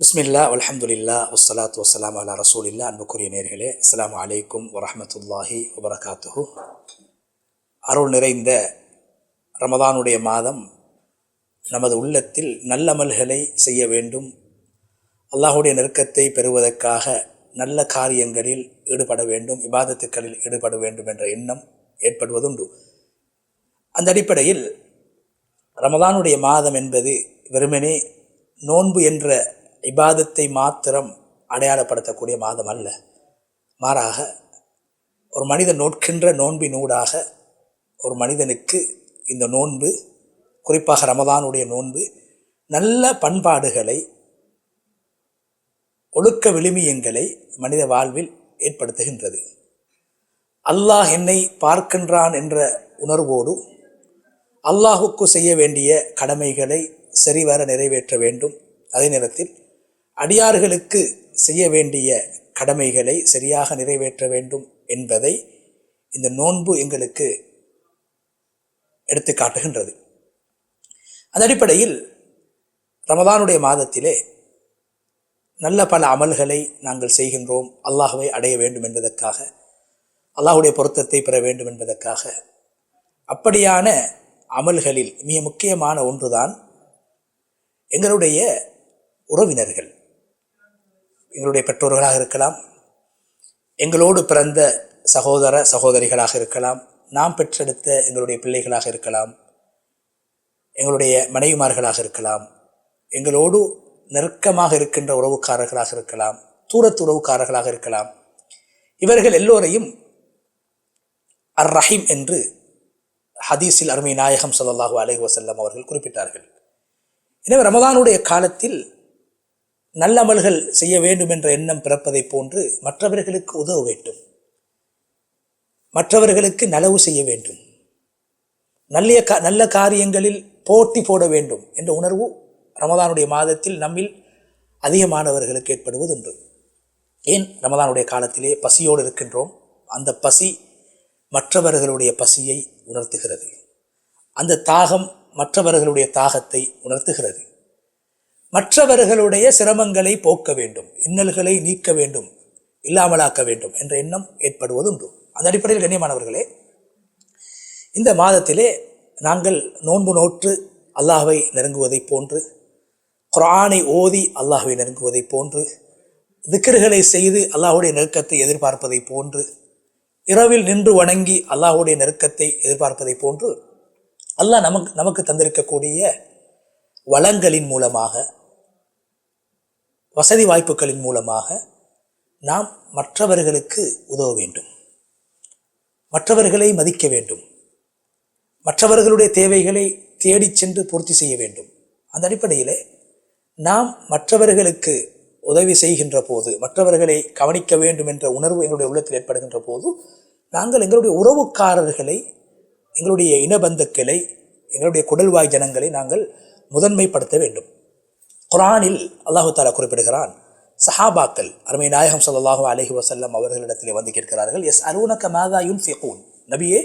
பிஸ்மில்லா அலமதுல்லா வஸ்ஸலாத்து வசலாம் அலா ரசூலில்லா அன்புக்குரிய நேர்களே அஸ்லாம் அலைக்கும் வரமத்துல்லாஹி வபரகாத்துஹு. அருள் நிறைந்த ரமதானுடைய மாதம் நமது உள்ளத்தில் நல்லமல்களை செய்ய வேண்டும். அல்லாஹுடைய நெருக்கத்தை பெறுவதற்காக நல்ல காரியங்களில் ஈடுபட வேண்டும் விவாதத்துக்களில் ஈடுபட வேண்டும் என்ற எண்ணம் ஏற்படுவதுண்டு. அந்த அடிப்படையில் ரமதானுடைய மாதம் என்பது வெறுமனே நோன்பு என்ற இபாதத்தை மாத்திரம் அடையாளப்படுத்தக்கூடிய மாதம் அல்ல. மாறாக ஒரு மனிதன் நோட்கின்ற நோன்பினூடாக ஒரு மனிதனுக்கு இந்த நோன்பு குறிப்பாக ரமதானுடைய நோன்பு நல்ல பண்பாடுகளை ஒழுக்க விழுமியங்களை மனித வாழ்வில் ஏற்படுத்துகின்றது. அல்லாஹ் என்னை பார்க்கின்றான் என்ற உணர்வோடு அல்லாஹுக்கு செய்ய வேண்டிய கடமைகளை சரிவர நிறைவேற்ற வேண்டும். அதே நேரத்தில் அடியார்களுக்கு செய்ய வேண்டிய கடமைகளை சரியாக நிறைவேற்ற வேண்டும் என்பதை இந்த நோன்பு எங்களுக்கு எடுத்து காட்டுகின்றது. அந்த அடிப்படையில் ரமதானுடைய மாதத்திலே நல்ல பல அமல்களை நாங்கள் செய்கின்றோம். அல்லாஹுவை அடைய வேண்டும் என்பதற்காக அல்லாஹுடைய பொருத்தத்தை பெற வேண்டும் என்பதற்காக. அப்படியான அமல்களில் மிக முக்கியமான ஒன்றுதான் எங்களுடைய உறவினர்கள். எங்களுடைய பெற்றோர்களாக இருக்கலாம். எங்களோடு பிறந்த சகோதர சகோதரிகளாக இருக்கலாம். நாம் பெற்றெடுத்த எங்களுடைய பிள்ளைகளாக இருக்கலாம். எங்களுடைய மனைவிமார்களாக இருக்கலாம். எங்களோடு நெருக்கமாக இருக்கின்ற உறவுக்காரர்களாக இருக்கலாம். தூரத்து உறவுக்காரர்களாக இருக்கலாம். இவர்கள் எல்லோரையும் அர் ரஹீம் என்று ஹதீஸில் அருமை நாயகம் ஸல்லல்லாஹு அலைஹி வசல்லம் அவர்கள் குறிப்பிட்டார்கள். எனவே ரமதானுடைய காலத்தில் நல்லமல்கள் செய்ய வேண்டும் என்ற எண்ணம் பிறப்பதைப் போன்று மற்றவர்களுக்கு உதவ வேண்டும். மற்றவர்களுக்கு நலவு செய்ய வேண்டும். நல்ல நல்ல காரியங்களில் போட்டி போட வேண்டும் என்ற உணர்வு ரமதானுடைய மாதத்தில் நம்மில் அதிகமானவர்களுக்கு ஏற்படுவது உண்டு ஏன்? ரமதானுடைய காலத்திலே பசியோடு இருக்கின்றோம். அந்த பசி மற்றவர்களுடைய பசியை உணர்த்துகிறது. அந்த தாகம் மற்றவர்களுடைய தாகத்தை உணர்த்துகிறது. மற்றவர்களுடைய சிரமங்களை போக்க வேண்டும் இன்னல்களை நீக்க வேண்டும் இல்லாமலாக்க வேண்டும் என்ற எண்ணம் ஏற்படுவதுண்டு அந்த அடிப்படையில் கண்ணியமானவர்களே இந்த மாதத்திலே நாங்கள் நோன்பு நோற்று அல்லாஹை நெருங்குவதைப் போன்று குரானை ஓதி அல்லாஹுவை நெருங்குவதைப் போன்று திக்கர்களை செய்து அல்லாஹுடைய நெருக்கத்தை எதிர்பார்ப்பதைப் போன்று இரவில் நின்று வணங்கி அல்லாஹுடைய நெருக்கத்தை எதிர்பார்ப்பதைப் போன்று அல்லாஹ் நமக்கு நமக்கு தந்திருக்கக்கூடிய வளங்களின் மூலமாக வசதி வாய்ப்புகளின் மூலமாக நாம் மற்றவர்களுக்கு உதவ வேண்டும். மற்றவர்களை மதிக்க வேண்டும். மற்றவர்களுடைய தேவைகளை தேடிச் சென்று பூர்த்தி செய்ய வேண்டும். அந்த அடிப்படையில் நாம் மற்றவர்களுக்கு உதவி செய்கின்ற போது மற்றவர்களை கவனிக்க வேண்டும் என்ற உணர்வு எங்களுடைய உள்ளத்தில் ஏற்படுகின்ற போது நாங்கள் எங்களுடைய உறவுக்காரர்களை எங்களுடைய இனபந்துக்களை எங்களுடைய குடல்வாய் ஜனங்களை நாங்கள் முதன்மைப்படுத்த வேண்டும். குரானில் அல்லாஹு தாலா குறிப்பிடுகிறான் சஹாபாக்கள் அருமை நாயகம் சல்லாஹூ அலஹி வசல்லம் அவர்களிடத்திலே வந்து கேட்கிறார்கள் எஸ் அருணக்க மாதா யுன் ஃபிகூன் நபியே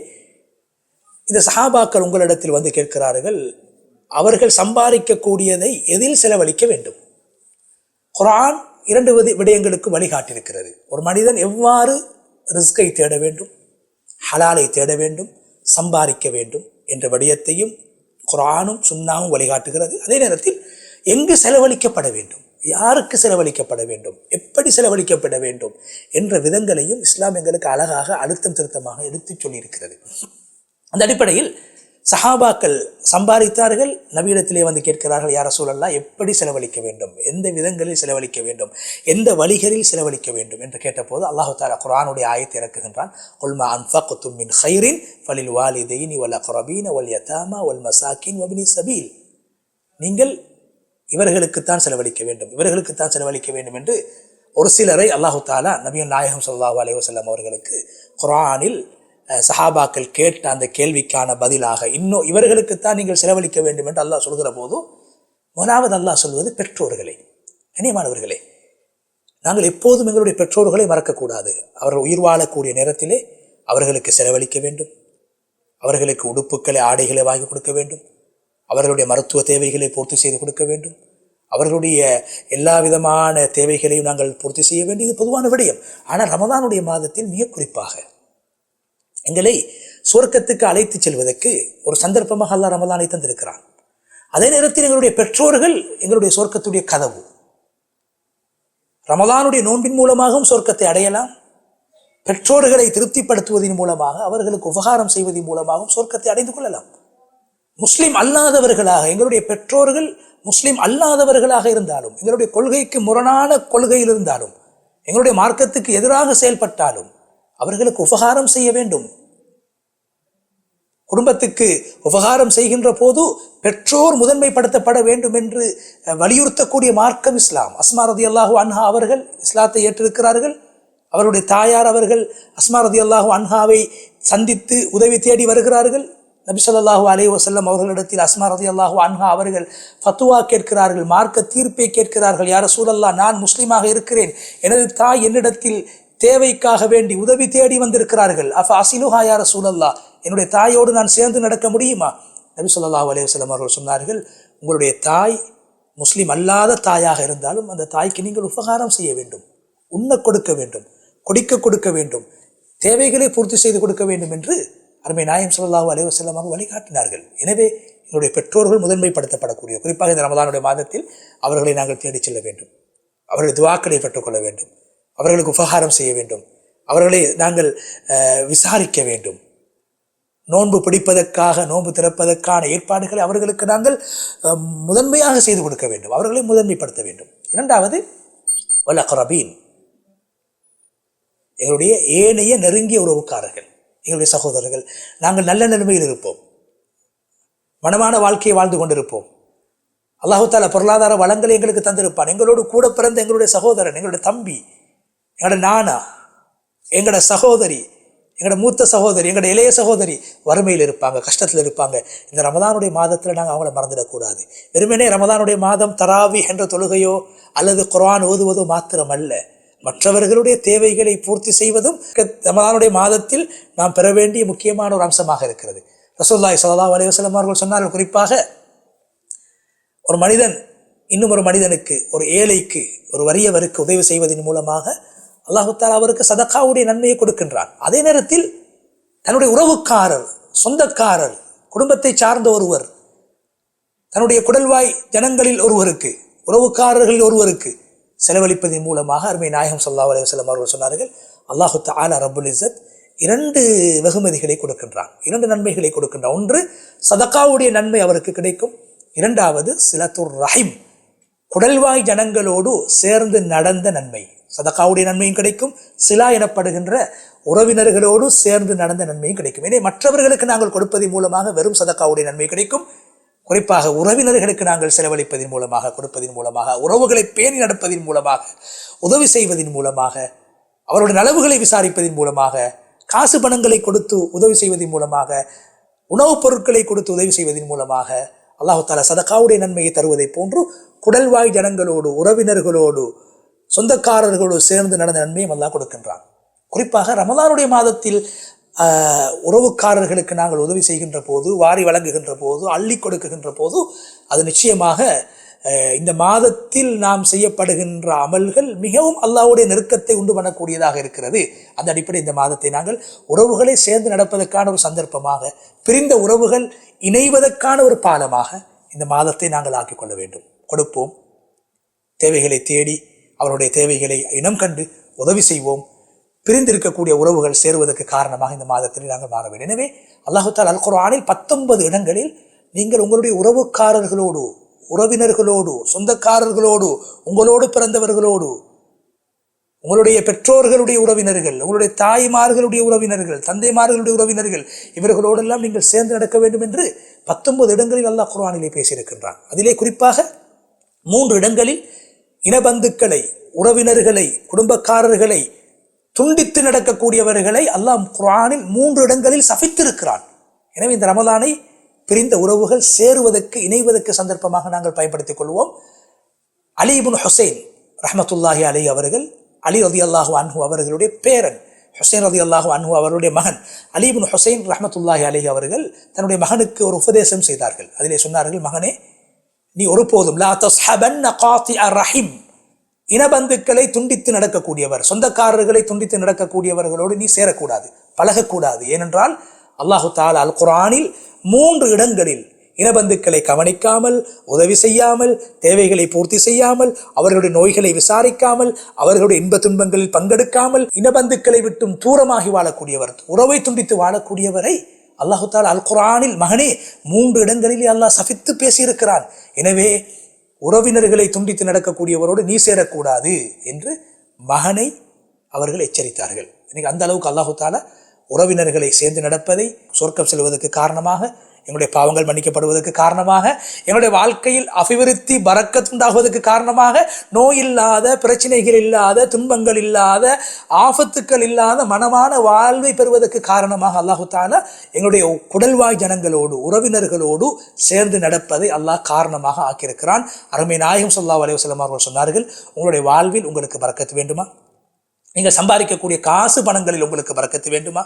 இந்த சஹாபாக்கள் உங்களிடத்தில் வந்து கேட்கிறார்கள் அவர்கள் சம்பாதிக்கக்கூடியதை எதில் செலவழிக்க வேண்டும்? குரான் இரண்டு விடயங்களுக்கு வழிகாட்டியிருக்கிறது. ஒரு மனிதன் எவ்வாறு ரிஸ்கை தேட வேண்டும் ஹலாலை தேட வேண்டும் சம்பாதிக்க வேண்டும் என்ற விடயத்தையும் குரானும் சுண்ணாவும் வழிகாட்டுகிறது. அதே நேரத்தில் எங்கு செலவழிக்கப்பட வேண்டும்? யாருக்கு செலவழிக்கப்பட வேண்டும்? எப்படி செலவழிக்கப்பட வேண்டும்? என்ற விதங்களையும் இஸ்லாம் எங்களுக்கு அழகாக அழுத்தம் திருத்தமாக எடுத்துச் சொல்லியிருக்கிறது. அந்த அடிப்படையில் சஹாபாக்கள் சம்பாதித்தார்கள் நவீனத்திலே வந்து கேட்கிறார்கள் யார சூழல்லா எப்படி செலவழிக்க வேண்டும்? எந்த விதங்களில் செலவழிக்க வேண்டும்? எந்த வழிகளில் செலவழிக்க வேண்டும்? என்று கேட்டபோது அல்லாஹு தாலா குரானுடைய ஆயத்தை இறக்குகின்றான். உல்மா அன்ஃபா குத்துமின் ஹைரின் ஃபலில் வாலிதைனி வல் அக்ரபீன ஒல் யதாமா ஒல் மசாக்கின் வபினி சபீல். நீங்கள் இவர்களுக்குத்தான் செலவழிக்க வேண்டும் இவர்களுக்குத்தான் செலவழிக்க வேண்டும் என்று ஒரு சிலரை அல்லாஹு தாலா நபியன் நாயகம் ஸல்லல்லாஹு அலைஹி வஸல்லம் அவர்களுக்கு குரானில் சஹாபாக்கள் கேட்ட அந்த கேள்விக்கான பதிலாக இன்னும் இவர்களுக்குத்தான் நீங்கள் செலவழிக்க வேண்டும் என்று அல்லாஹ் சொல்கிற போது முதலாவது அல்லாஹ் சொல்வது பெற்றோர்களை கண்ணியமானவர்களே. நாங்கள் எப்போதும் எங்களுடைய பெற்றோர்களை மறக்கக்கூடாது. அவர்கள் உயிர் வாழக்கூடிய நேரத்திலே அவர்களுக்கு செலவழிக்க வேண்டும். அவர்களுக்கு உடுப்புக்களை ஆடைகளை வாங்கி கொடுக்க வேண்டும். அவர்களுடைய மருத்துவ தேவைகளை பூர்த்தி செய்து கொடுக்க வேண்டும். அவர்களுடைய எல்லா விதமான தேவைகளையும் நாங்கள் பூர்த்தி செய்ய வேண்டியது பொதுவான விடயம். ஆனால் ரமதானுடைய மாதத்தில் மிக குறிப்பாக எங்களை சுவர்க்கத்துக்கு அழைத்து செல்வதற்கு ஒரு சந்தர்ப்பமாக அல்லா ரமதானை தந்திருக்கிறான். அதே நேரத்தில் எங்களுடைய பெற்றோர்கள் எங்களுடைய சொர்க்கத்துடைய கதவு. ரமதானுடைய நோன்பின் மூலமாகவும் சொர்க்கத்தை அடையலாம். பெற்றோர்களை திருப்திப்படுத்துவதன் மூலமாக அவர்களுக்கு உபகாரம் செய்வதன் மூலமாகவும் சொர்க்கத்தை அடைந்து கொள்ளலாம். முஸ்லீம் அல்லாதவர்களாக எங்களுடைய பெற்றோர்கள் முஸ்லீம் அல்லாதவர்களாக இருந்தாலும் எங்களுடைய கொள்கைக்கு முரணான கொள்கையில் இருந்தாலும் எங்களுடைய மார்க்கத்துக்கு எதிராக செயல்பட்டாலும் அவர்களுக்கு உபகாரம் செய்ய வேண்டும். குடும்பத்துக்கு உபகாரம் செய்கின்ற போது பெற்றோர் முதன்மைப்படுத்தப்பட வேண்டும் என்று வலியுறுத்தக்கூடிய மார்க்கம் இஸ்லாம். அஸ்மாரதி அல்லாஹூ அன்ஹா அவர்கள் இஸ்லாத்தை ஏற்றிருக்கிறார்கள். அவருடைய தாயார் அவர்கள் அஸ்மாரதி அல்லாஹூ அன்ஹாவை சந்தித்து உதவி தேடி வருகிறார்கள். நபி சொல்லாஹூ அலே வசல்லம் அவர்களிடத்தில் அஸ்மா ரதி அல்லாஹூ அன்ஹா அவர்கள் ஃபத்துவா கேட்கிறார்கள் மார்க்க தீர்ப்பை கேட்கிறார்கள். யார சூழல்லா நான் முஸ்லீமாக இருக்கிறேன். எனது தாய் என்னிடத்தில் தேவைக்காக வேண்டி உதவி தேடி வந்திருக்கிறார்கள். அஃப் அசிலுஹா யார சூழல்லா என்னுடைய தாயோடு நான் சேர்ந்து நடக்க முடியுமா? நபி ஸல்லல்லாஹு அலைஹி அவர்கள் சொன்னார்கள் உங்களுடைய தாய் முஸ்லீம் அல்லாத தாயாக இருந்தாலும் அந்த தாய்க்கு நீங்கள் உபகாரம் செய்ய வேண்டும். உண்ண கொடுக்க வேண்டும். கொடிக்க கொடுக்க வேண்டும். தேவைகளை பூர்த்தி செய்து கொடுக்க வேண்டும் என்று அருமை நாயம் சொல்லாஹு அலைவசல்லமாக வழிகாட்டினார்கள். எனவே என்னுடைய பெற்றோர்கள் முதன்மைப்படுத்தப்படக்கூடிய குறிப்பாக இந்த ரமதானுடைய மாதத்தில் அவர்களை நாங்கள் தேடிச் செல்ல வேண்டும். அவர்கள் துவாக்களை பெற்றுக்கொள்ள வேண்டும். அவர்களுக்கு உபகாரம் செய்ய வேண்டும். அவர்களை நாங்கள் விசாரிக்க வேண்டும். நோன்பு பிடிப்பதற்காக நோன்பு திறப்பதற்கான ஏற்பாடுகளை அவர்களுக்கு நாங்கள் முதன்மையாக செய்து கொடுக்க வேண்டும். அவர்களை முதன்மைப்படுத்த வேண்டும். இரண்டாவது வலக்கரபீன் எங்களுடைய ஏனைய நெருங்கிய உறவுக்காரர்கள் எங்களுடைய சகோதரர்கள் நாங்கள் நல்ல நிலைமையில் இருப்போம். மனமான வாழ்க்கையை வாழ்ந்து கொண்டிருப்போம். அல்லாஹு தால பொருளாதார வளங்களை எங்களுக்கு தந்திருப்பான். எங்களோடு கூட பிறந்த எங்களுடைய சகோதரன் எங்களுடைய தம்பி எங்களோட நானா எங்களோட சகோதரி எங்களோட மூத்த சகோதரி எங்களோட இளைய சகோதரி வறுமையில் இருப்பாங்க கஷ்டத்தில் இருப்பாங்க. இந்த ரமதானுடைய மாதத்தில் நாங்கள் அவங்கள மறந்துடக்கூடாது. வெறுமனே ரமதானுடைய மாதம் தராவி என்ற தொழுகையோ அல்லது குரான் ஓதுவதோ மாத்திரமல்ல. மற்றவர்களுடைய தேவைகளை பூர்த்தி செய்வதும் ரமதானுடைய மாதத்தில் நாம் பெற வேண்டிய முக்கியமான ஒரு அம்சமாக இருக்கிறது. ரசோல்லாய் ஸல்லல்லாஹு அலைஹி அவர்கள் சொன்னார்கள் குறிப்பாக ஒரு மனிதன் இன்னும் ஒரு மனிதனுக்கு ஒரு ஏழைக்கு ஒரு வறியவருக்கு உதவி செய்வதன் மூலமாக அல்லாஹுத்தால் அவருக்கு சதக்காவுடைய நன்மையை கொடுக்கின்றான். அதே நேரத்தில் தன்னுடைய உறவுக்காரர் சொந்தக்காரர் குடும்பத்தை சார்ந்த ஒருவர் தன்னுடைய குடல்வாய் ஜனங்களில் ஒருவருக்கு உறவுக்காரர்களில் ஒருவருக்கு செலவழிப்பதன் மூலமாக அருமை நாயகம் சொல்லா அலைஹி வஸல்லம் அவர்கள் சொன்னார்கள் அல்லாஹு தஆலா ரபுல் இசத் இரண்டு வெகுமதிகளை கொடுக்கின்றான் இரண்டு நன்மைகளை கொடுக்கின்றான். ஒன்று சதக்காவுடைய நன்மை அவருக்கு கிடைக்கும். இரண்டாவது சிலத்துர் ரஹிம் குடல்வாய் ஜனங்களோடு சேர்ந்து நடந்த நன்மை. சதக்காவுடைய நன்மையும் கிடைக்கும் சிலா எனப்படுகின்ற உறவினர்களோடு சேர்ந்து நடந்த நன்மையும் கிடைக்கும். எனவே மற்றவர்களுக்கு நாங்கள் கொடுப்பதன் மூலமாக வெறும் சதக்காவுடைய நன்மை கிடைக்கும். குறிப்பாக உறவினர்களுக்கு நாங்கள் செலவழிப்பதன் மூலமாக கொடுப்பதன் மூலமாக உறவுகளை பேணி நடப்பதன் மூலமாக உதவி செய்வதன் மூலமாக அவருடைய நலவுகளை விசாரிப்பதன் மூலமாக காசு பணங்களை கொடுத்து உதவி செய்வதன் மூலமாக உணவுப் பொருட்களை கொடுத்து உதவி செய்வதன் மூலமாக அல்லாஹு தாலா சதக்காவுடைய நன்மையை தருவதைப் போன்று குடல்வாய் ஜனங்களோடு உறவினர்களோடு சொந்தக்காரர்களோடு சேர்ந்து நடந்த நன்மையும் அல்லா கொடுக்கின்றான். குறிப்பாக ரமதானுடைய மாதத்தில் உறவுக்காரர்களுக்கு நாங்கள் உதவி செய்கின்ற போது வாரி வழங்குகின்ற போது அள்ளி கொடுக்குகின்ற போது அது நிச்சயமாக இந்த மாதத்தில் நாம் செய்யப்படுகின்ற அமல்கள் மிகவும் அல்லாவுடைய நெருக்கத்தை உண்டு பண்ணக்கூடியதாக இருக்கிறது. அந்த அடிப்படை இந்த மாதத்தை நாங்கள் உறவுகளை சேர்ந்து நடப்பதற்கான ஒரு சந்தர்ப்பமாக பிரிந்த உறவுகள் இணைவதற்கான ஒரு பாலமாக இந்த மாதத்தை நாங்கள் ஆக்கிக்கொள்ள வேண்டும். கொடுப்போம். தேவைகளை தேடி அவருடைய தேவைகளை இனம் கண்டு உதவி செய்வோம். பிரிந்திருக்கக்கூடிய உறவுகள் சேருவதற்கு காரணமாக இந்த மாதத்தில் நாங்கள் மாற வேண்டும். எனவே அல்லாஹால் அல் குரானில் பத்தொன்பது இடங்களில் நீங்கள் உங்களுடைய உறவுக்காரர்களோடு உறவினர்களோடு சொந்தக்காரர்களோடு உங்களோடு பிறந்தவர்களோடு உங்களுடைய பெற்றோர்களுடைய உறவினர்கள் உங்களுடைய தாய்மார்களுடைய உறவினர்கள் தந்தைமார்களுடைய உறவினர்கள் இவர்களோடெல்லாம் நீங்கள் சேர்ந்து நடக்க வேண்டும் என்று பத்தொன்பது இடங்களில் அல்லாஹ் குர்ஆனிலே பேசியிருக்கின்றான். அதிலே குறிப்பாக மூன்று இடங்களில் இனபந்துக்களை உறவினர்களை குடும்பக்காரர்களை துண்டித்து நடக்கக்கூடியவர்களை அல்லாஹ் குரானில் மூன்று இடங்களில் சபித்திருக்கிறான். எனவே இந்த ரமலானை பிரிந்த உறவுகள் சேருவதற்கு இணைவதற்கு சந்தர்ப்பமாக நாங்கள் பயன்படுத்திக் கொள்வோம். அலிபுன் ஹுசைன் ரஹமத்துல்லாஹி அலி அவர்கள் அலி ரதி அல்லாஹு அன்ஹு அவர்களுடைய பேரன் ஹுசைன் ரதி அல்லாஹு அன்ஹு அவருடைய மகன் அலிபுன் ஹுசைன் ரஹமத்துல்லாஹி அலி அவர்கள் தன்னுடைய மகனுக்கு ஒரு உபதேசம் செய்தார்கள். அதிலே சொன்னார்கள் மகனே நீ ஒருபோதும் லா தஸ்ஹபன்ன அ ரஹிம். இனபந்துக்களை துண்டித்து நடக்கக்கூடியவர் சொந்தக்காரர்களை துண்டித்து நடக்கக்கூடியவர்களோடு நீ சேரக்கூடாது பழகக்கூடாது. ஏனென்றால் அல்லாஹு தாலா அல் குரானில் மூன்று இடங்களில் இனபந்துக்களை கவனிக்காமல் உதவி செய்யாமல் தேவைகளை பூர்த்தி செய்யாமல் அவர்களுடைய நோய்களை விசாரிக்காமல் அவர்களுடைய இன்ப துன்பங்களில் பங்கெடுக்காமல் இனபந்துக்களை விட்டும் தூரமாகி வாழக்கூடியவர் உறவை துண்டித்து வாழக்கூடியவரை அல்லாஹு தாலா அல் குரானில் மகனே மூன்று இடங்களிலே அல்லாஹ் சபித்து பேசியிருக்கிறான். எனவே உறவினர்களை துண்டித்து நடக்கக்கூடியவரோடு நீ சேரக்கூடாது என்று மகனை அவர்கள் எச்சரித்தார்கள். இன்னைக்கு அந்த அளவுக்கு அல்லாஹு தாலா உறவினர்களை சேர்ந்து நடப்பதை சொர்க்கம் செல்வதற்கு காரணமாக எங்களுடைய பாவங்கள் மன்னிக்கப்படுவதற்கு காரணமாக எங்களுடைய வாழ்க்கையில் அபிவிருத்தி பறக்கத்துண்டாகுவதற்கு காரணமாக நோய் இல்லாத பிரச்சனைகள் இல்லாத துன்பங்கள் இல்லாத ஆபத்துக்கள் இல்லாத மனமான வாழ்வை பெறுவதற்கு காரணமாக அல்லாஹுத்தான எங்களுடைய குடல்வாய் ஜனங்களோடு உறவினர்களோடு சேர்ந்து நடப்பதை அல்லாஹ் காரணமாக ஆக்கியிருக்கிறான். அருமை நாயகம் சொல்லா வலைவசலம் அவர்கள் சொன்னார்கள் உங்களுடைய வாழ்வில் உங்களுக்கு பறக்கத்து வேண்டுமா? நீங்கள் சம்பாதிக்கக்கூடிய காசு பணங்களில் உங்களுக்கு பறக்கத்து வேண்டுமா?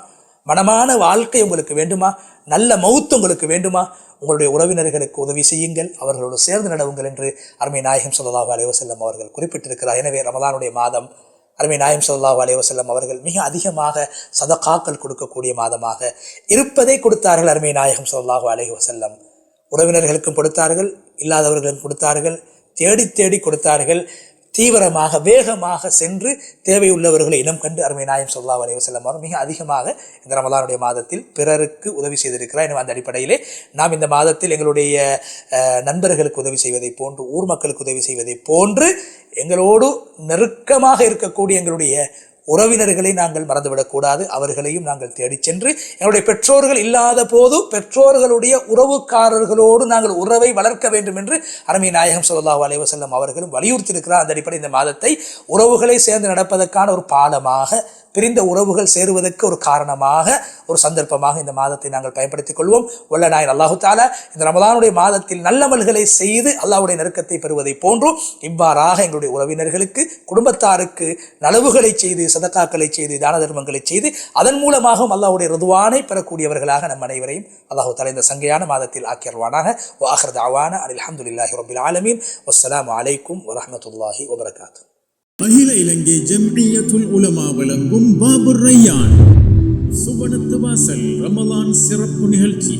மனமான வாழ்க்கை உங்களுக்கு வேண்டுமா? நல்ல மௌத்து உங்களுக்கு வேண்டுமா? உங்களுடைய உறவினர்களுக்கு உதவி செய்யுங்கள். அவர்களோடு சேர்ந்து நடவுங்கள் என்று அருமை நாயகம் சொல்லலாஹு அலைவசல்லம் அவர்கள் குறிப்பிட்டிருக்கிறார். எனவே ரமதானுடைய மாதம் அருமை நாயம் ஸல்லல்லாஹு அலைவசல்லம் அவர்கள் மிக அதிகமாக சதக்காக்கள் கொடுக்கக்கூடிய மாதமாக இருப்பதை கொடுத்தார்கள் அருமை நாயகம் சொல்லாஹு அலைவசல்லம் உறவினர்களுக்கும் கொடுத்தார்கள் இல்லாதவர்களுக்கும் கொடுத்தார்கள் தேடி தேடி கொடுத்தார்கள். தீவிரமாக வேகமாக சென்று தேவையுள்ளவர்களை இனம் கண்டு அருமை நாயம் சொல்லா அலைய செல்லம் மிக அதிகமாக இந்த ரமலானுடைய மாதத்தில் பிறருக்கு உதவி செய்திருக்கிறார். எனவே அந்த அடிப்படையிலே நாம் இந்த மாதத்தில் எங்களுடைய நண்பர்களுக்கு உதவி செய்வதை போன்று ஊர் மக்களுக்கு உதவி செய்வதை போன்று எங்களோடு நெருக்கமாக இருக்கக்கூடிய எங்களுடைய உறவினர்களை நாங்கள் மறந்துவிடக்கூடாது. அவர்களையும் நாங்கள் தேடிச் சென்று எங்களுடைய பெற்றோர்கள் இல்லாத போது பெற்றோர்களுடைய உறவுக்காரர்களோடு நாங்கள் உறவை வளர்க்க வேண்டும் என்று அருமை நாயகம் சொல்லாஹ் அலைவசல்லம் அவர்களும் வலியுறுத்தியிருக்கிறார். அந்த அடிப்படை இந்த மாதத்தை உறவுகளை சேர்ந்து நடப்பதற்கான ஒரு பாலமாக பிரிந்த உறவுகள் சேருவதற்கு ஒரு காரணமாக ஒரு சந்தர்ப்பமாக இந்த மாதத்தை நாங்கள் பயன்படுத்திக் கொள்வோம். வல்ல நாயன் அல்லாஹு தாலா இந்த ரமதானுடைய மாதத்தில் நல்லமல்களை செய்து அல்லாவுடைய நெருக்கத்தை பெறுவதை போன்றும் இவ்வாறாக எங்களுடைய உறவினர்களுக்கு குடும்பத்தாருக்கு நலவுகளை செய்து சதக்காக்களை செய்து தான தர்மங்களை செய்து அதன் மூலமாகவும் அல்லாவுடைய ருதுவானை பெறக்கூடியவர்களாக நம் அனைவரையும் அல்லாஹு தாலா இந்த சங்கையான மாதத்தில் ஆக்கியர்வானாக வாஹர் தாவான அலி அஹமதுல்லாஹி ரபில் ஆலமீன். வஸ்லாம் அலைக்கும் வரமத்துல்லாஹி வபரகாத்து. அகில இலங்கை ஜம்இய்யத்துல் உலமா வழங்கும் பாபுர் ரையான். சுவனத்து வாசல் ரமலான் சிறப்பு நிகழ்ச்சி.